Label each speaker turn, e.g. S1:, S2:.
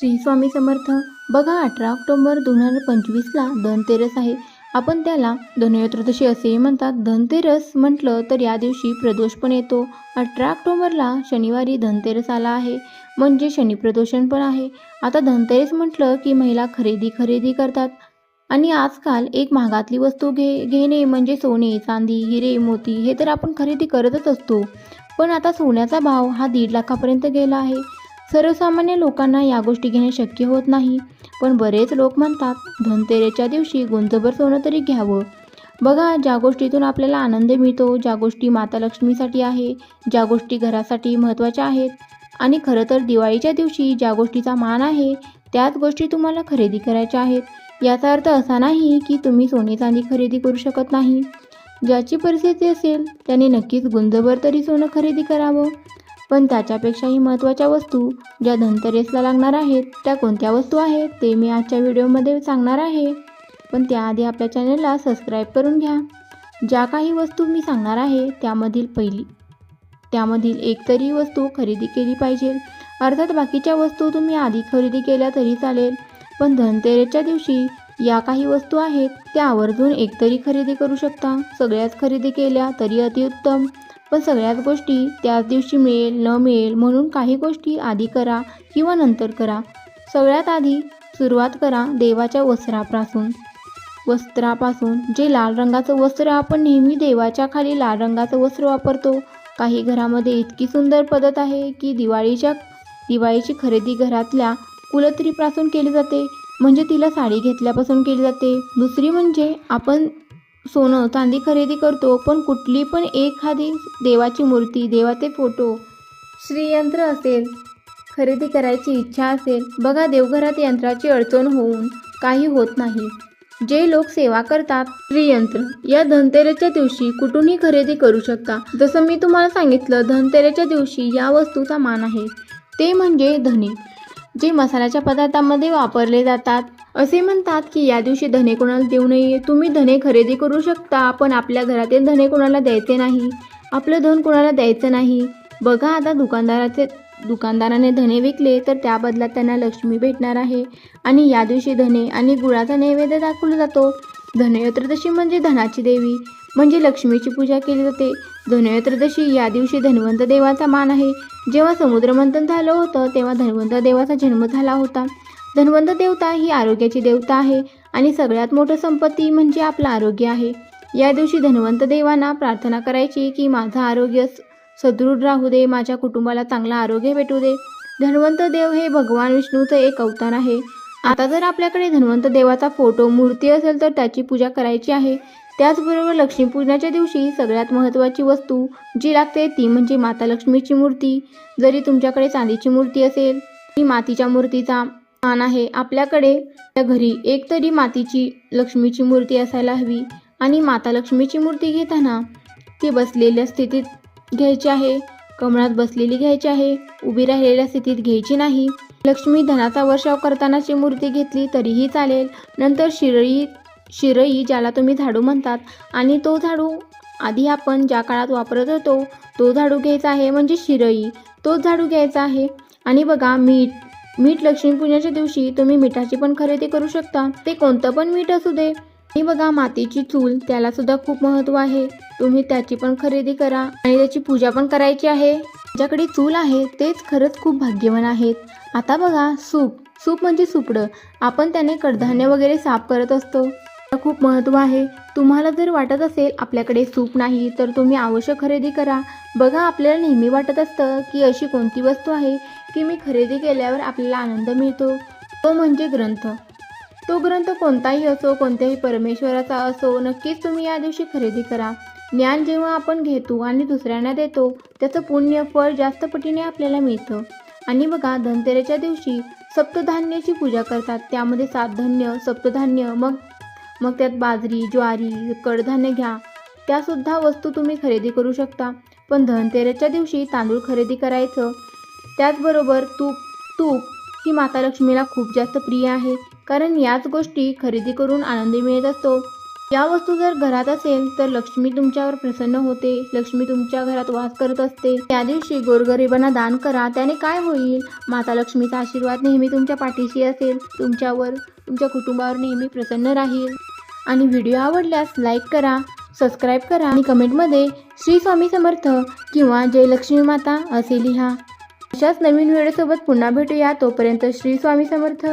S1: श्री स्वामी समर्थ. बघा अठरा ऑक्टोबर दोन हजार पंचवीसला धनतेरस आहे. आपण त्याला धनत्रयोदशी असेही म्हणतात. धनतेरस म्हटलं तर या दिवशी प्रदोष पण येतो. अठरा ऑक्टोबरला शनिवारी धनतेरस आला आहे. म्हणजे शनिप्रदोषण पण आहे. आता धनतेरस म्हटलं की महिला खरेदी खरेदी करतात. आणि आजकाल एक महागातली वस्तू घे घेणे म्हणजे सोने चांदी हिरे मोती हे तर आपण खरेदी करतच असतो. पण आता सोन्याचा भाव हा दीड लाखापर्यंत गेला आहे. सर्वसामान्य लोकांना या गोष्टी घेणे शक्य होत नाही. पण बरेच लोक म्हणतात धनतेरेच्या दिवशी गुंजभर सोनं तरी घ्यावं. बघा ज्या गोष्टीतून आपल्याला आनंद मिळतो ज्या गोष्टी माता लक्ष्मीसाठी आहे ज्या गोष्टी घरासाठी महत्त्वाच्या आहेत. आणि खरं तर दिवाळीच्या दिवशी ज्या गोष्टीचा मान आहे त्याच गोष्टी तुम्हाला खरेदी करायच्या आहेत. याचा अर्थ असा नाही की तुम्ही सोने चांदी खरेदी करू शकत नाही. ज्याची परिस्थिती असेल त्याने नक्कीच गुंजभर तरी सोनं खरेदी करावं. पण त्याच्यापेक्षाही महत्त्वाच्या वस्तू ज्या धनतेरसला लागणार आहेत त्या कोणत्या वस्तू आहेत ते मी आजच्या व्हिडिओमध्ये सांगणार आहे. पण त्याआधी आपल्या चॅनलला सबस्क्राईब करून घ्या. ज्या काही वस्तू मी सांगणार आहे त्यामधील पहिली त्यामधील एक तरी वस्तू खरेदी केली पाहिजे. अर्थात बाकीच्या वस्तू तुम्ही आधी खरेदी केल्या तरी चालेल पण धनतेरेसच्या दिवशी या काही वस्तू आहेत त्या आवर्जून एकतरी खरेदी करू शकता. सगळ्याच खरेदी केल्या तरी अतिउत्तम. पण सगळ्याच गोष्टी त्याच दिवशी मिळेल न मिळेल म्हणून काही गोष्टी आधी करा किंवा नंतर करा. सगळ्यात आधी सुरुवात करा देवाच्या वस्त्रापासून. वस्त्रापासून जे लाल रंगाचं वस्त्र आपण नेहमी देवाच्या खाली लाल रंगाचं वस्त्र वापरतो. काही घरामध्ये इतकी सुंदर पद्धत आहे की दिवाळीच्या दिवाळीची खरेदी घरातल्या कुलत्रीपासून केली जाते. म्हणजे तिला साडी घेतल्यापासून केली जाते. दुसरी म्हणजे आपण सोनं चांदी खरेदी करतो पण कुठली पण एखादी देवाची मूर्ती देवाचे फोटो श्रीयंत्र असेल खरेदी करायची इच्छा असेल बघा देवघरात यंत्राची अडचण होऊन काही होत नाही. जे लोक सेवा करतात श्रीयंत्र या धनतेरेच्या दिवशी कुठूनही खरेदी करू शकता. जसं मी तुम्हाला सांगितलं धनतेरेच्या दिवशी या वस्तूचा मान आहे. ते म्हणजे धने. जे मसाल्याच्या पदार्थांमध्ये वापरले जातात. असे म्हणतात की या दिवशी धने कोणाला देऊ नये. तुम्ही धने खरेदी करू शकता पण आपल्या घरातील धने कोणाला द्यायचे नाही. आपलं धन कोणाला द्यायचं नाही. बघा आता दुकानदाराचे दुकानदाराने धने विकले तर त्या बदल्यात त्यांना लक्ष्मी भेटणार आहे. आणि या दिवशी धने आणि गुळाचा नैवेद्य दाखवला जातो. धनत्रयोदशी म्हणजे धनाची देवी. म्हणजे लक्ष्मीची पूजा केली जाते. धनत्रयोदशी या दिवशी धन्वंत देवाचा मान आहे. जेव्हा समुद्रमंथन झालं होतं तेव्हा धन्वंत देवाचा जन्म झाला होता. धन्वंत देवता ही आरोग्याची देवता आहे आणि सगळ्यात मोठं संपत्ती म्हणजे आपलं आरोग्य आहे. या दिवशी धन्वंत देवांना प्रार्थना करायची की माझं आरोग्य सदृढ राहू दे माझ्या कुटुंबाला चांगलं आरोग्य भेटू दे. धन्वंत देव हे भगवान विष्णूचं एक अवतार आहे. आता जर आपल्याकडे धन्वंत देवाचा फोटो मूर्ती असेल तर त्याची पूजा करायची आहे. त्याचबरोबर लक्ष्मीपूजनाच्या दिवशी सगळ्यात महत्त्वाची वस्तू जी लागते ती म्हणजे माता लक्ष्मीची मूर्ती. जरी तुमच्याकडे चांदीची मूर्ती असेल ती मातीच्या मूर्तीचा मान आहे. आपल्याकडे त्या घरी एक तरी मातीची लक्ष्मीची मूर्ती असायला हवी आणि माता लक्ष्मीची मूर्ती घेताना ती बसलेल्या स्थितीत घ्यायची आहे. कमळात बसलेली घ्यायची आहे. उभी राहिलेल्या स्थितीत घ्यायची नाही. लक्ष्मी धनाचा वर्षाव करतानाची मूर्ती घेतली तरीही चालेल. नंतर शिरळी शिरई ज्याला तुम्ही झाडू म्हणतात आणि तो झाडू आधी आपण ज्या काळात वापरत होतो तो झाडू घ्यायचा आहे म्हणजे शिरई. तोच झाडू घ्यायचा आहे. आणि बघा मीठ. मीठ लक्ष्मीपूजनाच्या दिवशी तुम्ही मिठाची पण खरेदी करू शकता. ते कोणतं पण मीठ असू दे. आणि बघा मातीची चूल त्याला सुद्धा खूप महत्त्व आहे. तुम्ही त्याची पण खरेदी करा. आणि त्याची पूजा पण करायची आहे. ज्याकडे चूल आहे तेच खरंच खूप भाग्यवान आहेत. आता बघा सूप. सूप म्हणजे सुपडं. आपण त्याने कडधान्य वगैरे साफ करत असतो. खूप महत्त्व आहे. तुम्हाला जर वाटत असेल आपल्याकडे सूप नाही तर तुम्ही आवश्यक खरेदी करा. बघा आपल्याला नेहमी वाटत असतं की अशी कोणती वस्तू आहे की मी खरेदी केल्यावर आपल्याला आनंद मिळतो. तो म्हणजे ग्रंथ. तो ग्रंथ कोणताही असो कोणत्याही परमेश्वराचा असो नक्कीच तुम्ही या दिवशी खरेदी करा. ज्ञान जेव्हा आपण घेतो आणि दुसऱ्यांना देतो त्याचं पुण्य फळ जास्त पटीने आपल्याला मिळतं. आणि बघा धनतेरेच्या दिवशी सप्तधान्याची पूजा करतात. त्यामध्ये सात धान्य सप्तधान्य मग मग त्यात बाजरी ज्वारी कडधान्य घ्या. त्यासुद्धा वस्तू तुम्ही खरेदी करू शकता. पण धनतेरसच्या दिवशी तांदूळ खरेदी करायचं. त्याचबरोबर तूप तूप ही माता लक्ष्मीला खूप जास्त प्रिय आहे. कारण याच गोष्टी खरेदी करून आनंद मिळत असतो. या वस्तू जर घरात असेल तर लक्ष्मी तुमच्यावर प्रसन्न होते. लक्ष्मी तुमच्या घरात वास करत असते. त्या दिवशी गोरगरिबांना दान करा. त्याने काय होईल? माता लक्ष्मीचा आशीर्वाद नेहमी तुमच्या पाठीशी असेल. तुमच्यावर तुमच्या कुटुंबावर नेहमी प्रसन्न राहील. आणि व्हिडिओ आवडल्यास लाईक करा सबस्क्राईब करा आणि कमेंटमध्ये श्री स्वामी समर्थ किंवा जयलक्ष्मी माता असे लिहा. अशाच नवीन व्हिडिओसोबत पुन्हा भेटूया तोपर्यंत श्री स्वामी समर्थ.